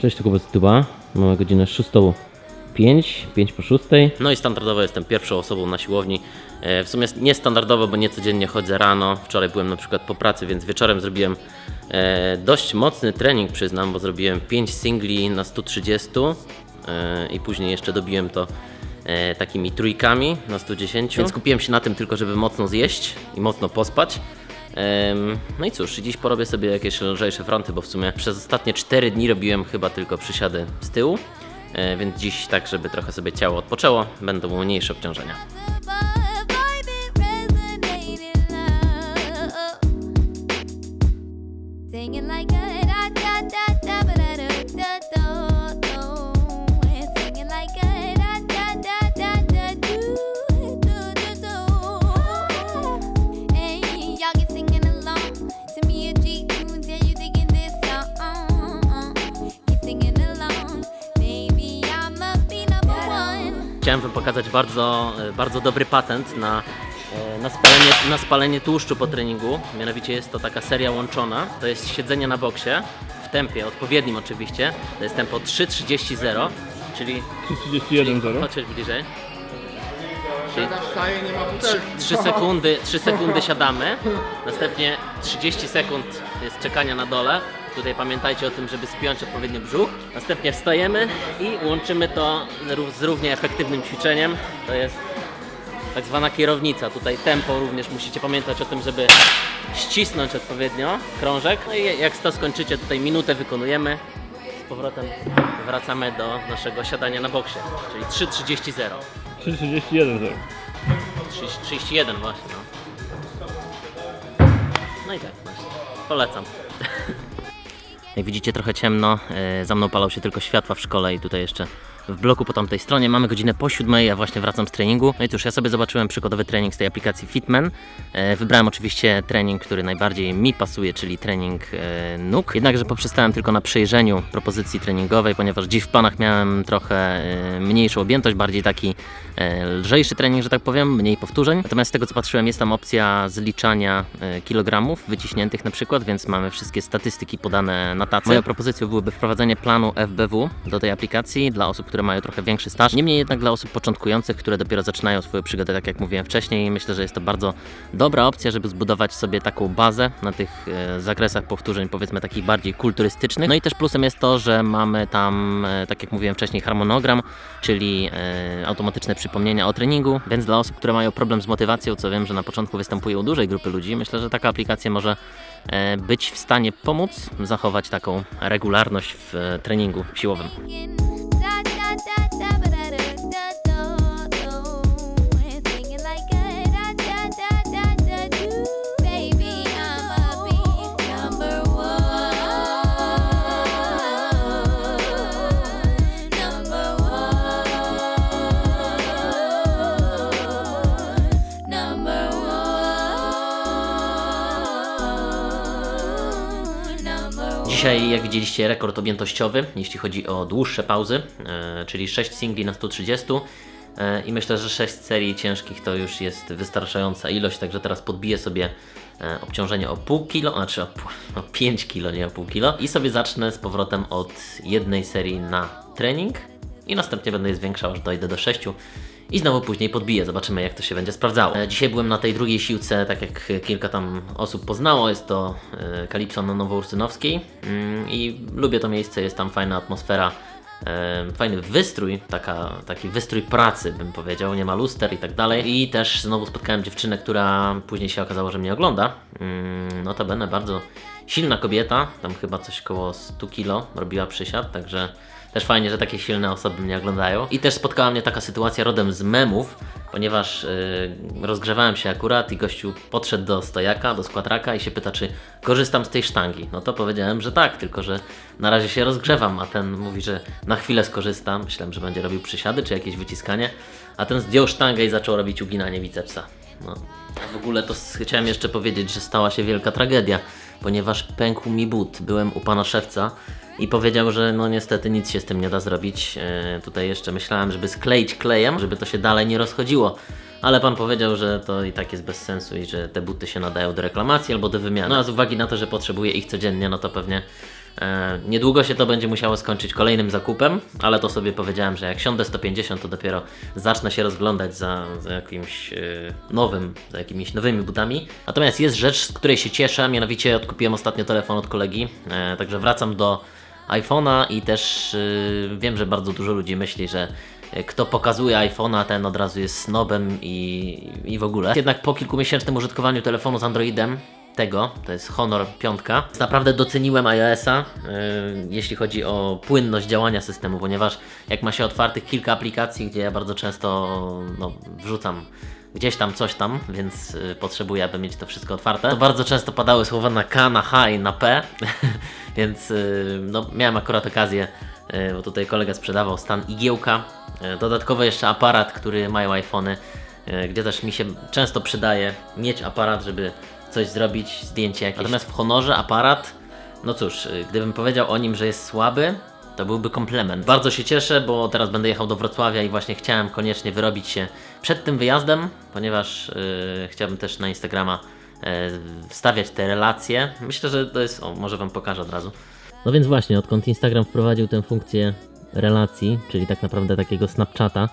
Cześć, to Kuba YouTube'a. Mamy godzinę 6.05, 5 po 6. No i standardowo jestem pierwszą osobą na siłowni. E, W sumie niestandardowo, bo nie codziennie chodzę rano. Wczoraj byłem na przykład po pracy, więc wieczorem zrobiłem e, dość mocny trening, przyznam, bo zrobiłem 5 singli na 130 e, i później jeszcze dobiłem to takimi trójkami na 110. Więc skupiłem się na tym tylko, żeby mocno zjeść i mocno pospać. No i cóż, dziś porobię sobie jakieś lżejsze fronty, bo w sumie przez ostatnie 4 dni robiłem chyba tylko przysiady z tyłu, e, więc dziś tak, żeby trochę sobie ciało odpoczęło, będą mniejsze obciążenia. Pokazać bardzo, e, bardzo dobry patent na, e, na, spalenie, na spalenie tłuszczu po treningu. Mianowicie jest to taka seria łączona. To jest siedzenie na boksie w tempie odpowiednim oczywiście. To jest tempo 3.30.0, czyli 31 0. chodź bliżej. Czyli Na wstaje nie ma butelki. 3 sekundy, 3 sekundy siadamy, następnie 30 sekund jest czekania na dole. Tutaj pamiętajcie o tym, żeby spiąć odpowiednio brzuch. Następnie wstajemy i łączymy to z równie efektywnym ćwiczeniem. To jest tak zwana kierownica. Tutaj tempo również musicie pamiętać o tym, żeby ścisnąć odpowiednio krążek. No i jak to skończycie, tutaj minutę wykonujemy. Z powrotem wracamy do naszego siadania na boksie, czyli 3.30.0. 331 0. 30 31 właśnie, no. No i tak właśnie. Polecam. Jak widzicie trochę ciemno, e, za mną palą się tylko światła w szkole i tutaj jeszcze w bloku po tamtej stronie. Mamy godzinę po siódmej, ja właśnie wracam z treningu. No i cóż, ja sobie zobaczyłem przykładowy trening z tej aplikacji Fitman. E, Wybrałem oczywiście trening, który najbardziej mi pasuje, czyli trening e, nóg. Jednakże poprzestałem tylko na przejrzeniu propozycji treningowej, ponieważ dziś w planach miałem trochę e, mniejszą objętość, bardziej taki lżejszy trening, że tak powiem, mniej powtórzeń. Natomiast z tego co patrzyłem, jest tam opcja zliczania kilogramów wyciśniętych na przykład, więc mamy wszystkie statystyki podane na tacy. Moją propozycją byłoby wprowadzenie planu FBW do tej aplikacji dla osób, które mają trochę większy staż. Niemniej jednak dla osób początkujących, które dopiero zaczynają swoją przygodę, tak jak mówiłem wcześniej, myślę, że jest to bardzo dobra opcja, żeby zbudować sobie taką bazę na tych e, zakresach powtórzeń, powiedzmy takich bardziej kulturystycznych. No i też plusem jest to, że mamy tam, e, tak jak mówiłem wcześniej, harmonogram, czyli e, automatyczne przypomnienia o treningu, więc dla osób, które mają problem z motywacją, co wiem, że na początku występują dużej grupy ludzi, myślę, że taka aplikacja może być w stanie pomóc zachować taką regularność w treningu siłowym. Dzisiaj, jak widzieliście, rekord objętościowy, jeśli chodzi o dłuższe pauzy, e, czyli 6 singli na 130. e, I myślę, że 6 serii ciężkich to już jest wystarczająca ilość, także teraz podbiję sobie e, obciążenie o pół kilo, znaczy o, o 5 kilo, nie o pół kilo. I sobie zacznę z powrotem od jednej serii na trening i następnie będę je zwiększał, aż dojdę do 6 i znowu później podbiję, zobaczymy jak to się będzie sprawdzało. E, Dzisiaj byłem na tej drugiej siłce, tak jak kilka tam osób poznało, jest to e, Kalipso na Nowourstynowskiej Mm, i lubię to miejsce, jest tam fajna atmosfera, e, fajny wystrój, taka, taki wystrój pracy bym powiedział, nie ma luster i tak dalej. I też znowu spotkałem dziewczynę, która później się okazało, że mnie ogląda. Mm, Notabene bardzo silna kobieta, tam chyba coś koło 100 kilo robiła przysiad, także też fajnie, że takie silne osoby mnie oglądają. I też spotkała mnie taka sytuacja rodem z memów, ponieważ yy, rozgrzewałem się akurat i gościu podszedł do stojaka, do składraka i się pyta, czy korzystam z tej sztangi. No to powiedziałem, że tak, tylko że na razie się rozgrzewam, a ten mówi, że na chwilę skorzystam. Myślałem, że będzie robił przysiady czy jakieś wyciskanie, a ten zdjął sztangę i zaczął robić uginanie bicepsa. No. W ogóle to chciałem jeszcze powiedzieć, że stała się wielka tragedia, ponieważ pękł mi but. Byłem u pana szewca i powiedział, że no niestety nic się z tym nie da zrobić. E, tutaj jeszcze myślałem, żeby skleić klejem, żeby to się dalej nie rozchodziło. Ale pan powiedział, że to i tak jest bez sensu i że te buty się nadają do reklamacji albo do wymiany. No a z uwagi na to, że potrzebuję ich codziennie, no to pewnie niedługo się to będzie musiało skończyć kolejnym zakupem, ale to sobie powiedziałem, że jak siądę 150, to dopiero zacznę się rozglądać za, za jakimś e, nowym, za jakimiś nowymi butami. Natomiast jest rzecz, z której się cieszę, mianowicie odkupiłem ostatnio telefon od kolegi, e, także wracam do iPhone'a i też wiem, że bardzo dużo ludzi myśli, że kto pokazuje iPhone'a, ten od razu jest snobem i, i w ogóle. Jednak po kilkumiesięcznym użytkowaniu telefonu z Androidem, tego, to jest Honor 5, naprawdę doceniłem iOS-a, y, jeśli chodzi o płynność działania systemu, ponieważ jak ma się otwartych kilka aplikacji, gdzie ja bardzo często no, wrzucam gdzieś tam coś tam, więc y, potrzebuję, aby mieć to wszystko otwarte. To bardzo często padały słowa na K, na H i na P, więc y, no, miałem akurat okazję, bo tutaj kolega sprzedawał stan igiełka. Dodatkowo jeszcze aparat, który mają iPhony, gdzie też mi się często przydaje mieć aparat, żeby coś zrobić, zdjęcie jakieś. Natomiast w Honorze aparat, no cóż, y, gdybym powiedział o nim, że jest słaby, to byłby komplement. Bardzo się cieszę, bo teraz będę jechał do Wrocławia i właśnie chciałem koniecznie wyrobić się przed tym wyjazdem, ponieważ yy, chciałbym też na Instagrama yy, wstawiać te relacje. Myślę, że to jest. O, może Wam pokażę od razu. No więc właśnie, odkąd Instagram wprowadził tę funkcję relacji, czyli tak naprawdę takiego Snapchata,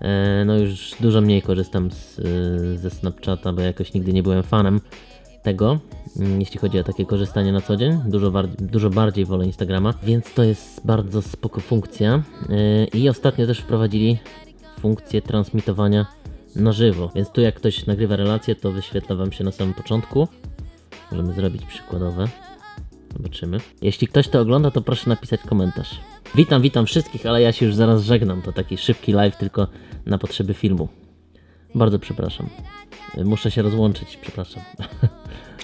yy, no już dużo mniej korzystam z, yy, ze Snapchata, bo jakoś nigdy nie byłem fanem tego, mm, jeśli chodzi o takie korzystanie na co dzień. Dużo, dużo bardziej wolę Instagrama, więc to jest bardzo spoko funkcja. Yy, I ostatnio też wprowadzili funkcję transmitowania na żywo. Więc tu jak ktoś nagrywa relację, to wyświetla Wam się na samym początku. Możemy zrobić przykładowe. Zobaczymy. Jeśli ktoś to ogląda, to proszę napisać komentarz. Witam, witam wszystkich, ale ja się już zaraz żegnam. To taki szybki live tylko na potrzeby filmu. Bardzo przepraszam. Muszę się rozłączyć, przepraszam.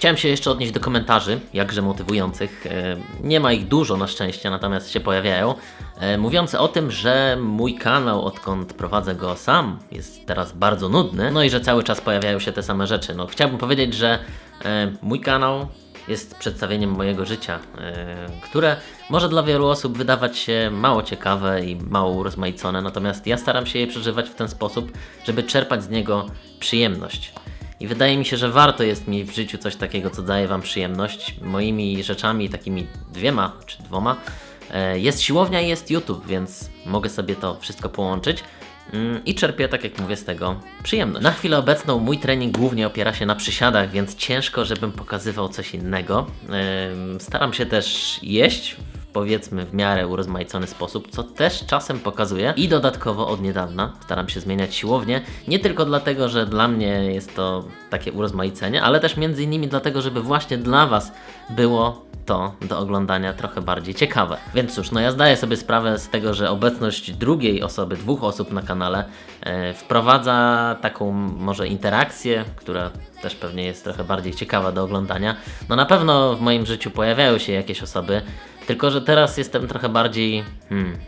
Chciałem się jeszcze odnieść do komentarzy, jakże motywujących. E, Nie ma ich dużo na szczęście, natomiast się pojawiają. e, Mówiące o tym, że mój kanał, odkąd prowadzę go sam, jest teraz bardzo nudny. No i że cały czas pojawiają się te same rzeczy. No, chciałbym powiedzieć, że e, mój kanał jest przedstawieniem mojego życia, które może dla wielu osób wydawać się mało ciekawe i mało urozmaicone, natomiast ja staram się je przeżywać w ten sposób, żeby czerpać z niego przyjemność. I wydaje mi się, że warto jest mieć w życiu coś takiego, co daje Wam przyjemność. Moimi rzeczami, takimi dwiema czy dwoma, e, jest siłownia i jest YouTube, więc mogę sobie to wszystko połączyć. Mm, I czerpię, tak jak mówię, z tego przyjemność. Na chwilę obecną mój trening głównie opiera się na przysiadach, więc ciężko, żebym pokazywał coś innego. Staram się też jeść powiedzmy w miarę urozmaicony sposób, co też czasem pokazuję i dodatkowo od niedawna staram się zmieniać siłownię, nie tylko dlatego, że dla mnie jest to takie urozmaicenie, ale też między innymi dlatego, żeby właśnie dla Was było to do oglądania trochę bardziej ciekawe. Więc cóż, no ja zdaję sobie sprawę z tego, że obecność drugiej osoby, dwóch osób na kanale e, wprowadza taką może interakcję, która też pewnie jest trochę bardziej ciekawa do oglądania. No na pewno w moim życiu pojawiają się jakieś osoby, tylko że teraz jestem trochę bardziej hmm,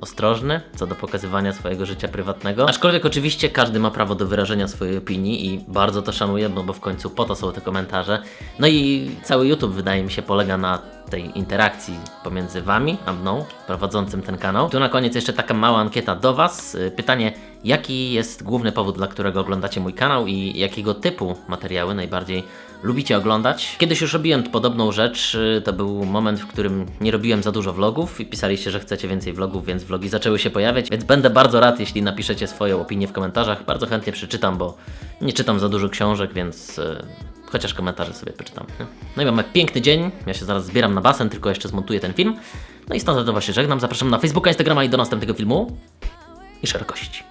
ostrożny co do pokazywania swojego życia prywatnego. Aczkolwiek oczywiście każdy ma prawo do wyrażenia swojej opinii i bardzo to szanuję, no bo w końcu po to są te komentarze. No i cały YouTube wydaje mi się polega na tej interakcji pomiędzy Wami a mną, prowadzącym ten kanał. Tu na koniec jeszcze taka mała ankieta do Was. Y, Pytanie, jaki jest główny powód, dla którego oglądacie mój kanał i jakiego typu materiały najbardziej lubicie oglądać? Kiedyś już robiłem podobną rzecz. y, To był moment, w którym nie robiłem za dużo vlogów i pisaliście, że chcecie więcej vlogów, więc vlogi zaczęły się pojawiać. Więc będę bardzo rad, jeśli napiszecie swoją opinię w komentarzach. Bardzo chętnie przeczytam, bo nie czytam za dużo książek, więc y, chociaż komentarze sobie poczytam. nie? No i mamy piękny dzień. Ja się zaraz zbieram na basen, tylko jeszcze zmontuję ten film. No i standardowo się żegnam. Zapraszam na Facebooka, Instagrama i do następnego filmu. I szerokości.